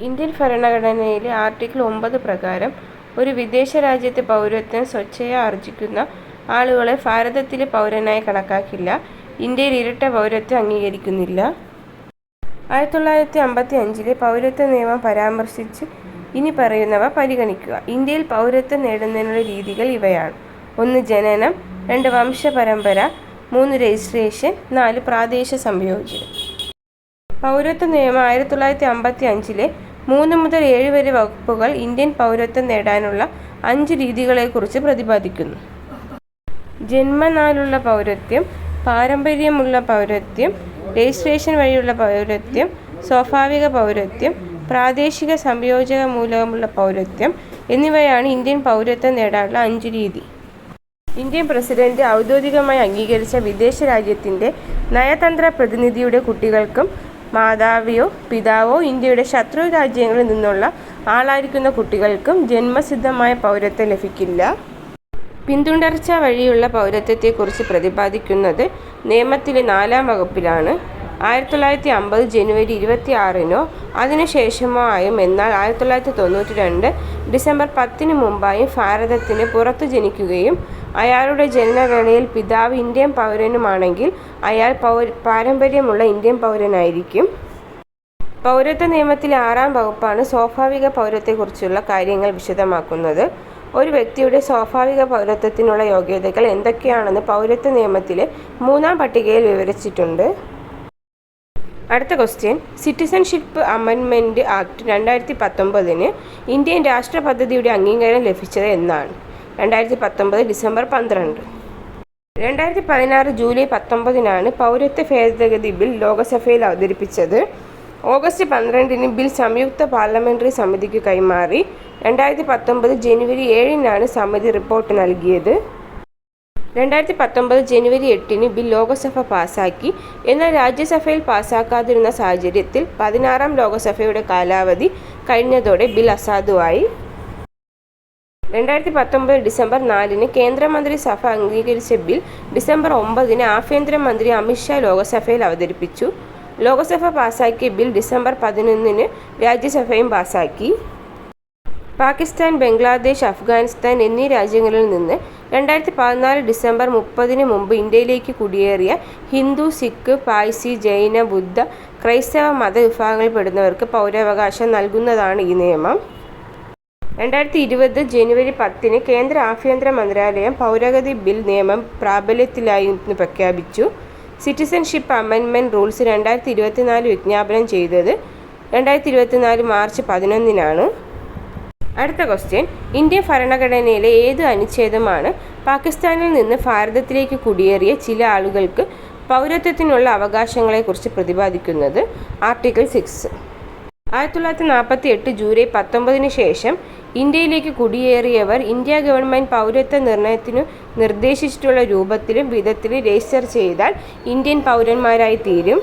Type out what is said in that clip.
Indian ഭരണഘടനയിലെ article ഒമ്പത് പ്രകാരം ഒരു വിദേശ രാജ്യത്തെ പൗരത്വം സ്വച്ഛയാ ആർജിക്കുന്ന ആളുകളെ ഭാരതത്തിലെ പൗരനായി കണക്കാക്കില്ല. ഇന്ത്യയിൽ ഇരട്ട പൗരത്വം അംഗീകരിക്കുന്നില്ല. ആയിരത്തി തൊള്ളായിരത്തി അമ്പത്തി അഞ്ചിലെ പൗരത്വ നിയമം പരാമർശിച്ച് ഇനി പറയുന്നവ പരിഗണിക്കുക. ഇന്ത്യയിൽ പൗരത്വം നേടുന്നതിനുള്ള രീതികൾ ഇവയാണ്. ഒന്ന് ജനനം. രണ്ട് വംശപരമ്പര. മൂന്ന് രജിസ്ട്രേഷൻ. നാല് പ്രാദേശിക സംയോജനം. പൗരത്വ നിയമം ആയിരത്തി തൊള്ളായിരത്തി അമ്പത്തിയഞ്ചിലെ മൂന്ന് മുതൽ ഏഴ് വരെ വകുപ്പുകൾ ഇന്ത്യൻ പൗരത്വം നേടാനുള്ള അഞ്ച് രീതികളെക്കുറിച്ച് പ്രതിപാദിക്കുന്നു. ജന്മനാലുള്ള പൗരത്വം. പാരമ്പര്യമുള്ള പൗരത്വം. രജിസ്ട്രേഷൻ വഴിയുള്ള പൗരത്വം. സ്വാഭാവിക പൗരത്വം. പ്രാദേശിക സംയോജക മൂലകമുള്ള പൗരത്വം എന്നിവയാണ് ഇന്ത്യൻ പൗരത്വം നേടാനുള്ള അഞ്ച് രീതി. ഇന്ത്യൻ പ്രസിഡന്റ് ഔദ്യോഗികമായി അംഗീകരിച്ച വിദേശ രാജ്യത്തിന്റെ നയതന്ത്ര പ്രതിനിധിയുടെ കുട്ടികൾക്കും മാതാവോ പിതാവോ ഇന്ത്യയുടെ ശത്രു രാജ്യങ്ങളിൽ നിന്നുള്ള ആളായിരിക്കുന്ന കുട്ടികൾക്കും ജന്മസിദ്ധമായ പൗരത്വം ലഭിക്കില്ല. പിന്തുടർച്ച വഴിയുള്ള പൗരത്വത്തെക്കുറിച്ച് പ്രതിപാദിക്കുന്നത് നിയമത്തിലെ നാലാം വകുപ്പിലാണ്. ആയിരത്തി തൊള്ളായിരത്തി അമ്പത് ജനുവരി ഇരുപത്തി ആറിനോ അതിനുശേഷമോ ആയും എന്നാൽ ആയിരത്തി തൊള്ളായിരത്തി തൊണ്ണൂറ്റി രണ്ട് ഡിസംബർ പത്തിന് മുമ്പായും ഭാരതത്തിന് പുറത്തു ജനിക്കുകയും അയാളുടെ ജനനവേളയിൽ പിതാവ് ഇന്ത്യൻ പൗരനുമാണെങ്കിൽ അയാൾ പൗ പാരമ്പര്യമുള്ള ഇന്ത്യൻ പൗരനായിരിക്കും. പൗരത്വ നിയമത്തിലെ ആറാം വകുപ്പാണ് സ്വാഭാവിക പൗരത്വത്തെക്കുറിച്ചുള്ള കാര്യങ്ങൾ വിശദമാക്കുന്നത്. ഒരു വ്യക്തിയുടെ സ്വാഭാവിക പൗരത്വത്തിനുള്ള യോഗ്യതകൾ എന്തൊക്കെയാണെന്ന് പൗരത്വ നിയമത്തിലെ മൂന്നാം പട്ടികയിൽ വിവരിച്ചിട്ടുണ്ട്. അടുത്ത ക്വസ്റ്റ്യൻ സിറ്റിസൺഷിപ്പ് അമെൻമെന്റ് ആക്ട് രണ്ടായിരത്തി പത്തൊമ്പതിന് ഇന്ത്യൻ രാഷ്ട്ര പദ്ധതിയുടെ അംഗീകാരം ലഭിച്ചത് എന്നാണ്? രണ്ടായിരത്തി പത്തൊമ്പത് ഡിസംബർ പന്ത്രണ്ട്. രണ്ടായിരത്തി പതിനാറ് ജൂലൈ പത്തൊമ്പതിനാണ് പൗരത്വ ഭേദഗതി ബിൽ ലോകസഭയിൽ അവതരിപ്പിച്ചത്. ഓഗസ്റ്റ് പന്ത്രണ്ടിന് ബിൽ സംയുക്ത പാർലമെന്ററി സമിതിക്ക് കൈമാറി. രണ്ടായിരത്തി പത്തൊമ്പത് ജനുവരി ഏഴിനാണ് സമിതി റിപ്പോർട്ട് നൽകിയത്. രണ്ടായിരത്തി പത്തൊമ്പത് ജനുവരി എട്ടിന് ബിൽ ലോകസഭ പാസാക്കി. എന്നാൽ രാജ്യസഭയിൽ പാസാക്കാതിരുന്ന സാഹചര്യത്തിൽ പതിനാറാം ലോകസഭയുടെ കാലാവധി കഴിഞ്ഞതോടെ ബിൽ അസാധുവായി. രണ്ടായിരത്തി പത്തൊമ്പത് ഡിസംബർ നാലിന് കേന്ദ്രമന്ത്രിസഭ അംഗീകരിച്ച ബിൽ ഡിസംബർ ഒമ്പതിന് ആഭ്യന്തരമന്ത്രി അമിത്ഷാ ലോകസഭയിൽ അവതരിപ്പിച്ചു. ലോക്സഭ പാസാക്കിയ ബിൽ ഡിസംബർ പതിനൊന്നിന് രാജ്യസഭയും പാസാക്കി. പാകിസ്താൻ ബംഗ്ലാദേശ് അഫ്ഗാനിസ്ഥാൻ എന്നീ രാജ്യങ്ങളിൽ നിന്ന് രണ്ടായിരത്തി പതിനാല് ഡിസംബർ മുപ്പതിന് മുമ്പ് ഇന്ത്യയിലേക്ക് കുടിയേറിയ ഹിന്ദു സിഖ് പായ്സി ജൈന ബുദ്ധ ക്രൈസ്തവ മത വിഭാഗങ്ങളിൽപ്പെടുന്നവർക്ക് പൗരാവകാശം നൽകുന്നതാണ് ഈ നിയമം. രണ്ടായിരത്തി ഇരുപത് ജനുവരി പത്തിന് കേന്ദ്ര ആഭ്യന്തര മന്ത്രാലയം പൗരഗതി ബിൽ നിയമം പ്രാബല്യത്തിലായി പ്രഖ്യാപിച്ചു. സിറ്റിസൺഷിപ്പ് അമെൻമെന്റ് റൂൾസ് രണ്ടായിരത്തി ഇരുപത്തിനാല് വിജ്ഞാപനം ചെയ്തത് രണ്ടായിരത്തി ഇരുപത്തിനാല് മാർച്ച് പതിനൊന്നിനാണ്. അടുത്ത ക്വസ്റ്റ്യൻ ഇന്ത്യൻ ഭരണഘടനയിലെ ഏത് അനുച്ഛേദമാണ് പാകിസ്ഥാനിൽ നിന്ന് ഭാരതത്തിലേക്ക് കുടിയേറിയ ചില ആളുകൾക്ക് പൗരത്വത്തിനുള്ള അവകാശങ്ങളെക്കുറിച്ച് പ്രതിപാദിക്കുന്നത്? Article six. ആയിരത്തി തൊള്ളായിരത്തി നാൽപ്പത്തി എട്ട് ജൂലൈ പത്തൊമ്പതിന് ശേഷം ഇന്ത്യയിലേക്ക് കുടിയേറിയവർ ഇന്ത്യ ഗവൺമെന്റ് പൗരത്വ നിർണയത്തിനു നിർദ്ദേശിച്ചിട്ടുള്ള രൂപത്തിലും വിധത്തിലും രജിസ്റ്റർ ചെയ്താൽ ഇന്ത്യൻ പൗരന്മാരായിത്തീരും.